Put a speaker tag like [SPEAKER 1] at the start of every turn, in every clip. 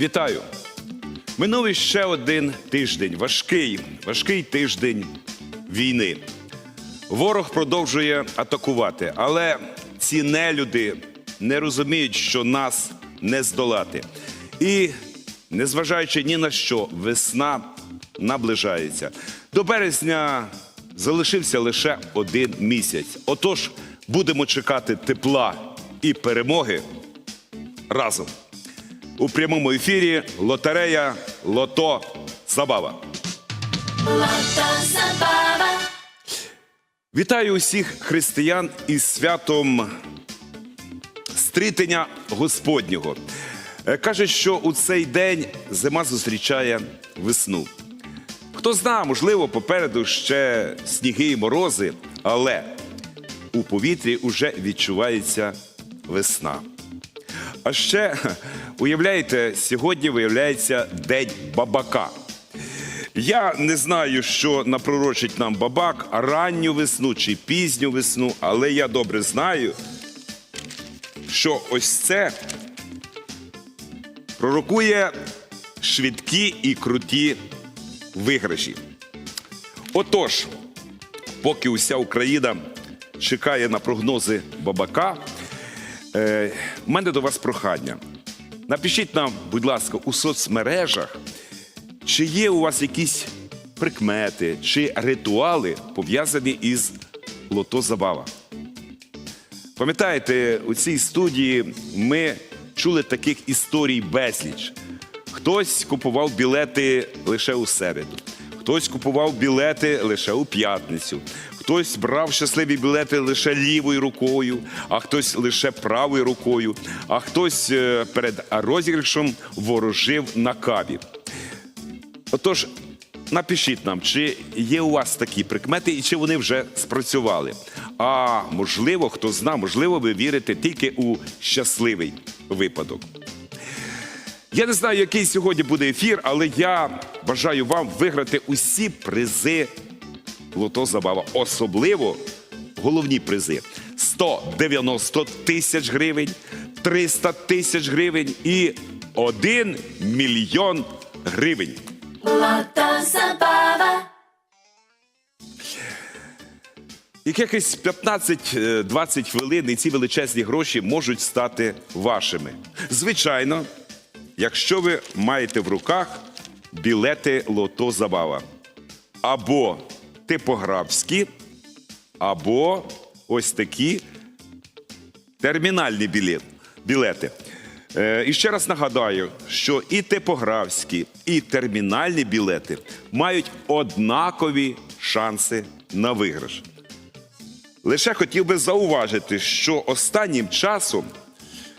[SPEAKER 1] Вітаю! Минув ще один тиждень. Важкий, важкий тиждень війни. Ворог продовжує атакувати, але ці нелюди не розуміють, що нас не здолати. І, незважаючи ні на що, весна наближається. До березня залишився лише один місяць. Отож, будемо чекати тепла і перемоги разом. У прямому ефірі лотерея Лото Забава. Вітаю усіх християн із святом стрітення Господнього. Е, Кажуть, що у цей день зима зустрічає весну. Хто зна, можливо, попереду ще сніги і морози, але у повітрі вже відчувається весна. А ще, уявляєте, сьогодні виявляється День бабака. Я не знаю, що напророчить нам бабак, ранню весну чи пізню весну, але я добре знаю, що ось це пророкує швидкі і круті виграші. Отож, поки уся Україна чекає на прогнози бабака, е, в мене до вас прохання. Напишіть нам, будь ласка, у соцмережах, чи є у вас якісь прикмети чи ритуали пов'язані із лото забава. Пам'ятаєте, у цій студії ми чули таких історій безліч. Хтось купував білети лише у середу, хтось купував білети лише у п'ятницю, хтось брав щасливі білети лише лівою рукою, а хтось лише правою рукою, а хтось е, перед розіграшем ворожив на каві. Отож, напишіть нам, чи є у вас такі прикмети і чи вони вже спрацювали. А можливо, хто зна, можливо, ви вірите тільки у щасливий випадок. Я не знаю, який сьогодні буде ефір, але я бажаю вам виграти усі призи Лото Забава, особливо головні призи: 190 тисяч гривень, 300 тисяч гривень і 1 мільйон гривень.
[SPEAKER 2] Лото забава,
[SPEAKER 1] Якихось 15-20 хвилин і ці величезні гроші можуть стати вашими. Звичайно, якщо ви маєте в руках білети Лото Забава. Або типографські, або ось такі термінальні білет, білети. Е, і ще раз нагадаю, що і типографські, і термінальні білети мають однакові шанси на виграш. Лише хотів би зауважити, що останнім часом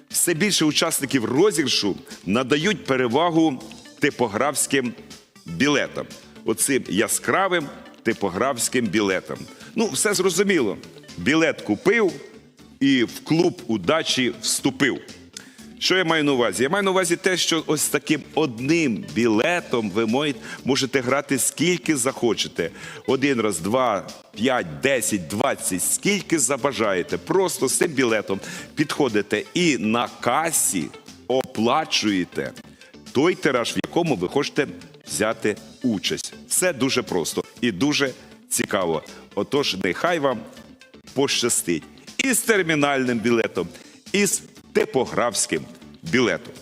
[SPEAKER 1] все більше учасників розіграшу надають перевагу типографським білетам. Оцим яскравим типографським білетам. Ну, все зрозуміло. Білет купив і в клуб удачі вступив. Що я маю на увазі? Я маю на увазі те, що ось таким одним білетом ви можете грати скільки захочете. Один раз, два, п'ять, десять, двадцять, скільки забажаєте. Просто з цим білетом підходите і на касі оплачуєте той тираж, в якому ви хочете взяти участь. Все дуже просто і дуже цікаво. Отож, нехай вам пощастить і з термінальним білетом, і з типографським білетом.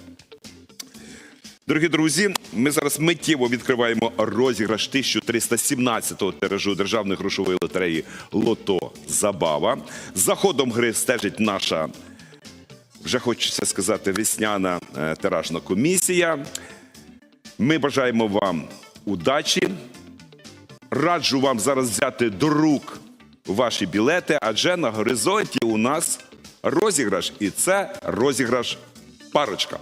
[SPEAKER 1] Дорогі друзі, ми зараз миттєво відкриваємо розіграш 1317-го тиражу державної грошової лотереї Лото Забава. За ходом гри стежить наша, вже хочеться сказати, весняна е, тиражна комісія. Ми бажаємо вам удачі. Раджу вам зараз взяти до рук ваші білети, адже на горизонті у нас розіграш, і це розіграш парочка.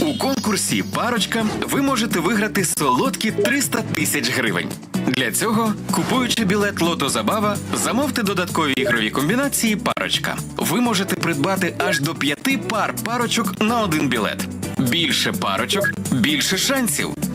[SPEAKER 3] У конкурсі Парочка ви можете виграти солодкі 300 тисяч гривень. Для цього, купуючи білет Лото Забава, замовте додаткові ігрові комбінації Парочка. Ви можете придбати аж до п'яти пар парочок на один білет. Більше парочок, більше шансів.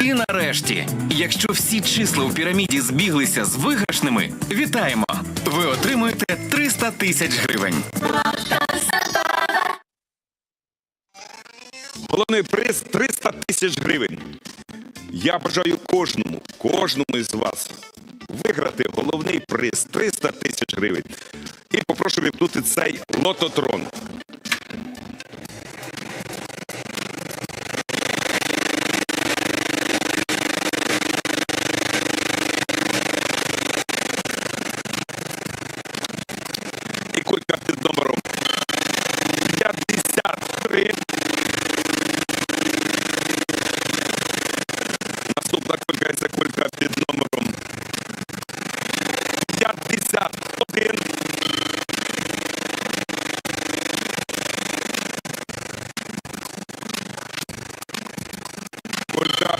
[SPEAKER 3] І нарешті, якщо всі числа у піраміді збіглися з виграшними, вітаємо! Ви отримуєте 300 тисяч гривень.
[SPEAKER 1] Головний приз 300 тисяч гривень. Я бажаю кожному, кожному із вас виграти головний приз 300 тисяч гривень. І попрошу вімкнути цей лототрон. 51. Кулька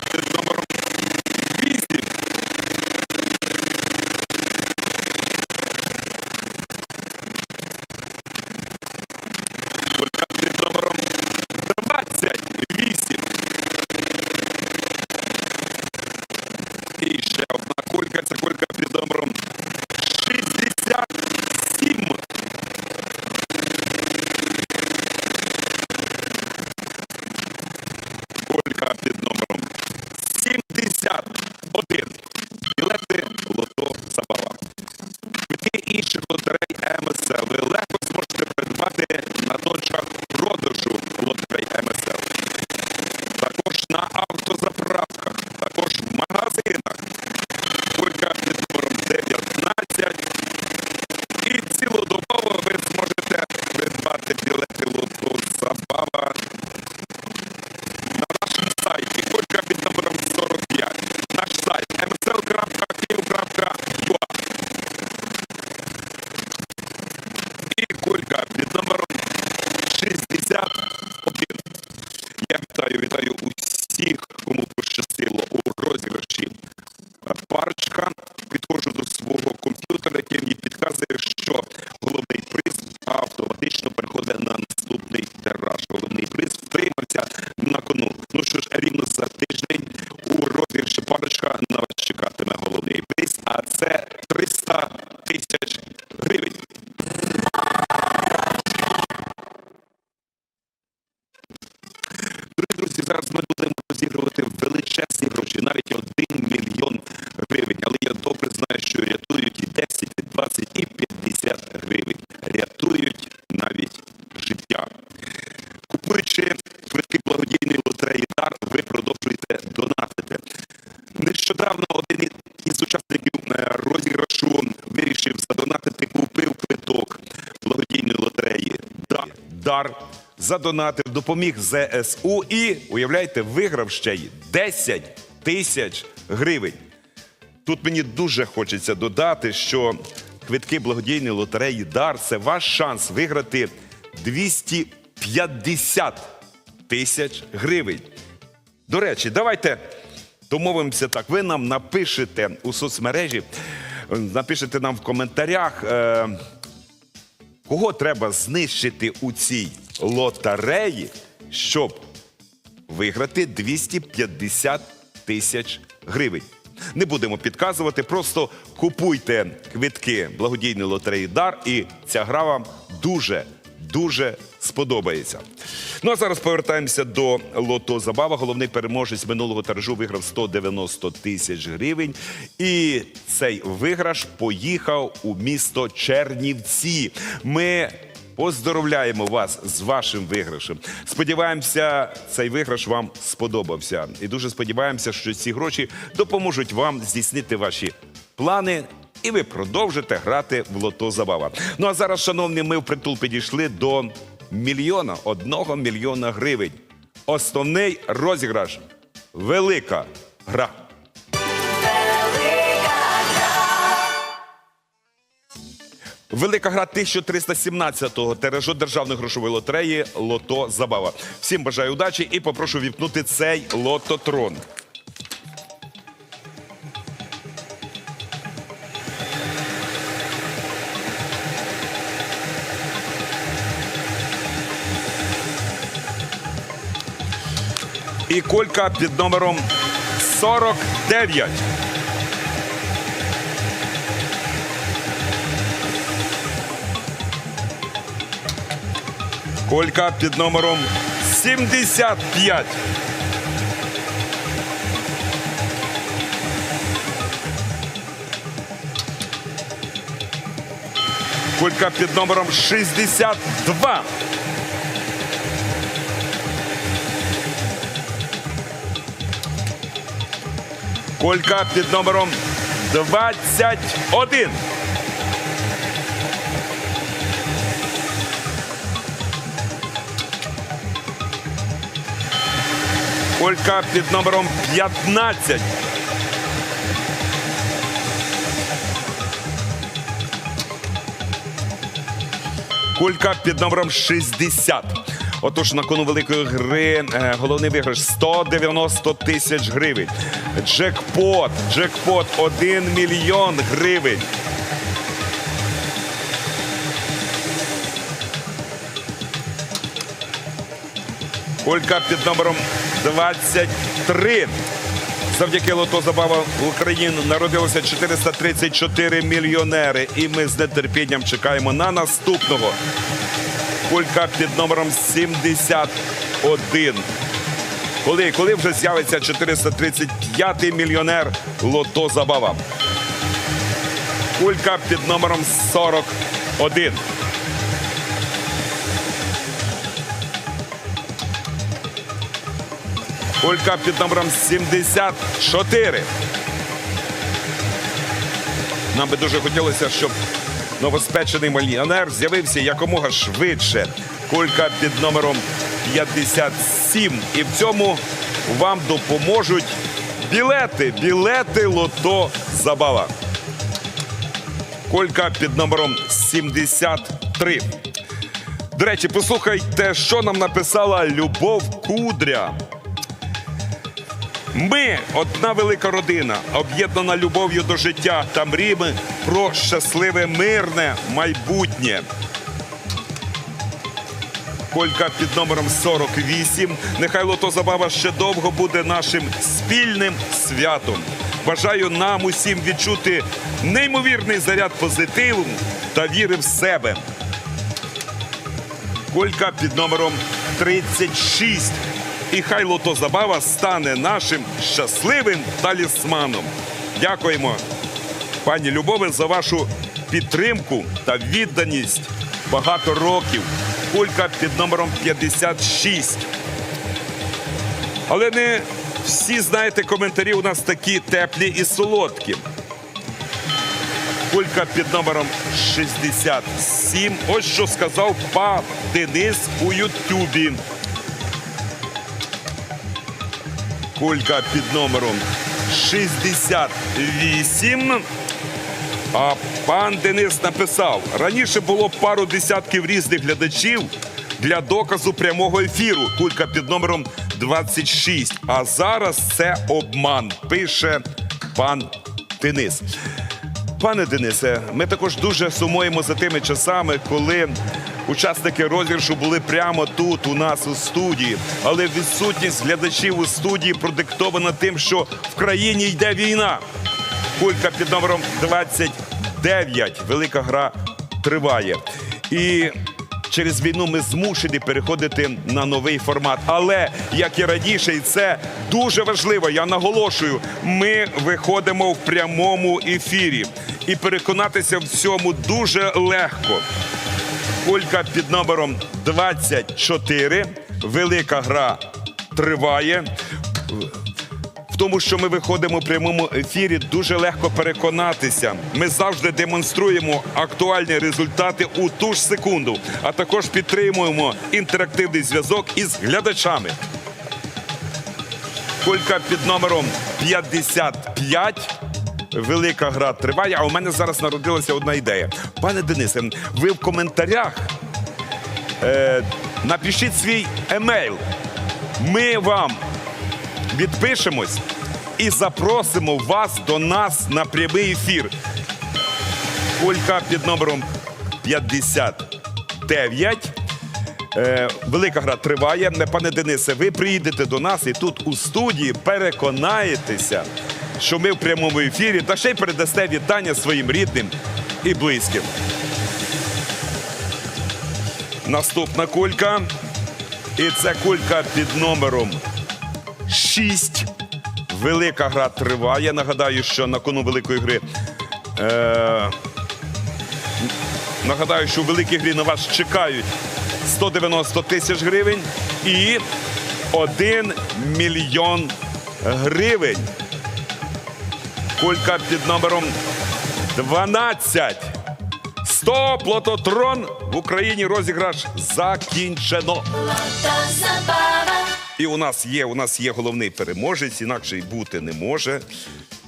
[SPEAKER 1] 71. Білети лото забава. Квитки інших лотерей МСЛ ви легко зможете придбати на точках продажу лотерей МСЛ. Також на автозаправках, тиждень у розіграші парочка на вас чекатиме головний приз, а це 300 тисяч гривень. Дорогі друзі, зараз ми будемо розігрувати величезні гроші, навіть один мільйон гривень. Але я добре знаю, що рятують і 10, і 20, і 50 гривень. Рятують навіть життя. Купуючи квитки благодійної лотереї дар, ви продовжуєте донатити. Нещодавно один із учасників е, розіграшу вирішив задонатити, купив квиток благодійної лотереї дар. дар задонатив, допоміг ЗСУ і, уявляєте, виграв ще й 10 тисяч гривень. Тут мені дуже хочеться додати, що квитки благодійної лотереї Дар це ваш шанс виграти 250 тисяч гривень. До речі, давайте домовимося так. Ви нам напишете у соцмережі, напишете нам в коментарях, е, кого треба знищити у цій лотереї, щоб виграти 250 тисяч гривень. Не будемо підказувати, просто купуйте квитки благодійної лотереї Дар, і ця гра вам дуже, дуже сподобається. Ну а зараз повертаємося до лото забава. Головний переможець минулого тиражу виграв 190 тисяч гривень. І цей виграш поїхав у місто Чернівці. Ми Поздоровляємо вас з вашим виграшем. Сподіваємося, цей виграш вам сподобався. І дуже сподіваємося, що ці гроші допоможуть вам здійснити ваші плани. І ви продовжите грати в лото забава. Ну а зараз, шановні, ми впритул підійшли до мільйона, одного мільйона гривень. Основний розіграш велика гра. Велика гра 1317-го тиражу державної грошової лотереї Лото Забава. Всім бажаю удачі і попрошу віпнути цей лототрон. І колька під номером 49. Колька під номером 75. Колька під номером 62. Колька під номером 21. Колька під номером 15. Кулька під номером 60. Отож, на кону великої гри е, головний виграш 190 тисяч гривень. Джекпот, джекпот 1 мільйон гривень. Кулька під номером 23. Завдяки лото забава в Україні народилося 434 мільйонери. І ми з нетерпінням чекаємо на наступного. Кулька під номером 71. Коли, коли вже з'явиться 435 мільйонер лото забава. Кулька під номером 41. Кулька під номером 74. Нам би дуже хотілося, щоб новоспечений мільйонер з'явився якомога швидше. Кулька під номером 57. І в цьому вам допоможуть білети. Білети лото забава. Колька під номером 73. До речі, послухайте, що нам написала Любов Кудря. Ми одна велика родина, об'єднана любов'ю до життя та мріями про щасливе мирне майбутнє. Колька під номером 48. Нехай лото забава ще довго буде нашим спільним святом. Бажаю нам усім відчути неймовірний заряд позитиву та віри в себе. Колька під номером 36. І хай лото забава стане нашим щасливим талісманом. Дякуємо, пані Любове, за вашу підтримку та відданість багато років. Кулька під номером 56. Але не всі знаєте, коментарі у нас такі теплі і солодкі. Кулька під номером 67. Ось що сказав пан Денис у Ютубі. Кулька під номером 68. А пан Денис написав: раніше було пару десятків різних глядачів для доказу прямого ефіру. Кулька під номером 26. А зараз це обман. Пише пан Денис. Пане Денисе, ми також дуже сумуємо за тими часами, коли учасники розіграшу були прямо тут, у нас у студії. Але відсутність глядачів у студії продиктована тим, що в країні йде війна. Кулька під номером 29. Велика гра триває. І через війну ми змушені переходити на новий формат. Але як і раніше, і це дуже важливо. Я наголошую, ми виходимо в прямому ефірі. І переконатися в цьому дуже легко. Кулька під номером 24. Велика гра триває. В тому, що ми виходимо в прямому ефірі, дуже легко переконатися. Ми завжди демонструємо актуальні результати у ту ж секунду, а також підтримуємо інтерактивний зв'язок із глядачами. Кулька під номером 55. Велика гра триває. А у мене зараз народилася одна ідея. Пане Денисе, ви в коментарях е, напишіть свій емейл. Ми вам відпишемось і запросимо вас до нас на прямий ефір. Кулька під номером 59. Е, велика гра триває. Пане Денисе, ви приїдете до нас і тут у студії переконаєтеся, що ми в прямому ефірі та ще й передасте вітання своїм рідним і близьким. Наступна кулька. І це кулька під номером 6. Велика гра триває. Нагадаю, що на кону великої гри. Е, нагадаю, що у великій грі на вас чекають 190 тисяч гривень і 1 мільйон гривень. Кулька під номером 12. 100 плототрон в Україні розіграш закінчено. І у нас є, у нас є головний переможець, інакше й бути не може.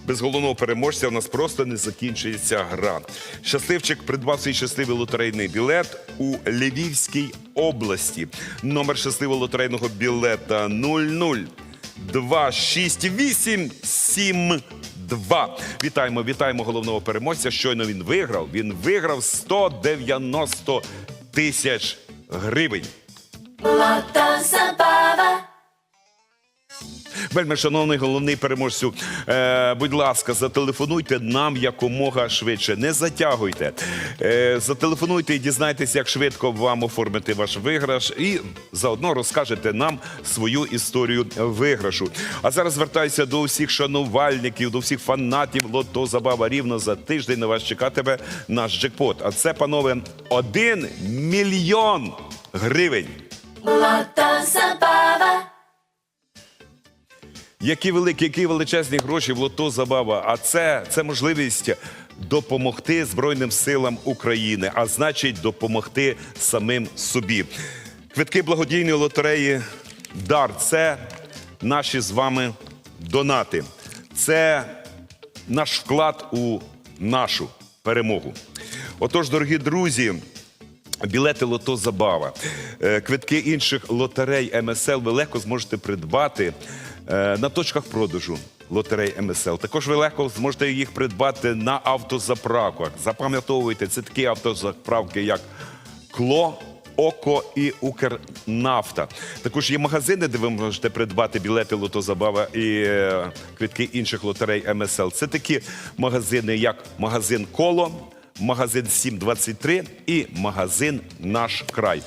[SPEAKER 1] Без головного переможця у нас просто не закінчується гра. Щасливчик придбав свій щасливий лотерейний білет у Львівській області. Номер щасливого лотерейного білета 0026872. Вітаємо, вітаємо головного переможця. Щойно він виграв. Він виграв 190 тисяч гривень.
[SPEAKER 2] Lota Zabava.
[SPEAKER 1] Вельми шановний головний переможцю, е, будь ласка, зателефонуйте нам якомога швидше. Не затягуйте. Е, зателефонуйте і дізнайтеся, як швидко вам оформити ваш виграш, і заодно розкажете нам свою історію виграшу. А зараз звертаюся до усіх шанувальників, до всіх фанатів Лото Забава. Рівно за тиждень на вас чекатиме наш джекпот. А це, панове, один мільйон гривень.
[SPEAKER 2] Lota Zabava.
[SPEAKER 1] Які великі, які величезні гроші в лото забава. А це, це можливість допомогти Збройним силам України, а значить, допомогти самим собі. Квитки благодійної лотереї Дар це наші з вами донати. Це наш вклад у нашу перемогу. Отож, дорогі друзі. Білети Лото Забава, е, квитки інших лотерей МСЛ ви легко зможете придбати на точках продажу лотерей МСЛ. Також ви легко зможете їх придбати на автозаправках. Запам'ятовуйте, це такі автозаправки, як Кло. Око і Укрнафта. Також є магазини, де ви можете придбати білети Лото Забава і е, квитки інших лотерей МСЛ. Це такі магазини, як магазин Коло, магазин 723 і магазин Наш край.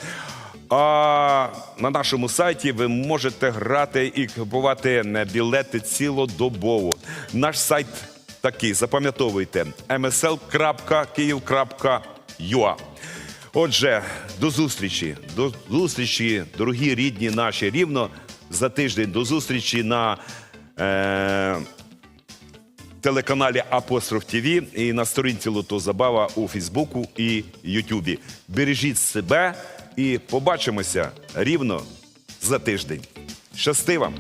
[SPEAKER 1] А на нашому сайті ви можете грати і купувати е, білети цілодобово. Наш сайт такий, запам'ятовуйте: msl.kyiv.ua. Отже, до зустрічі. До зустрічі, дорогі рідні наші, рівно за тиждень. До зустрічі на е, телеканалі Апостроф ТВ і на сторінці Лото Забава у Фейсбуку і Ютубі. Бережіть себе і побачимося рівно за тиждень. Щасти вам!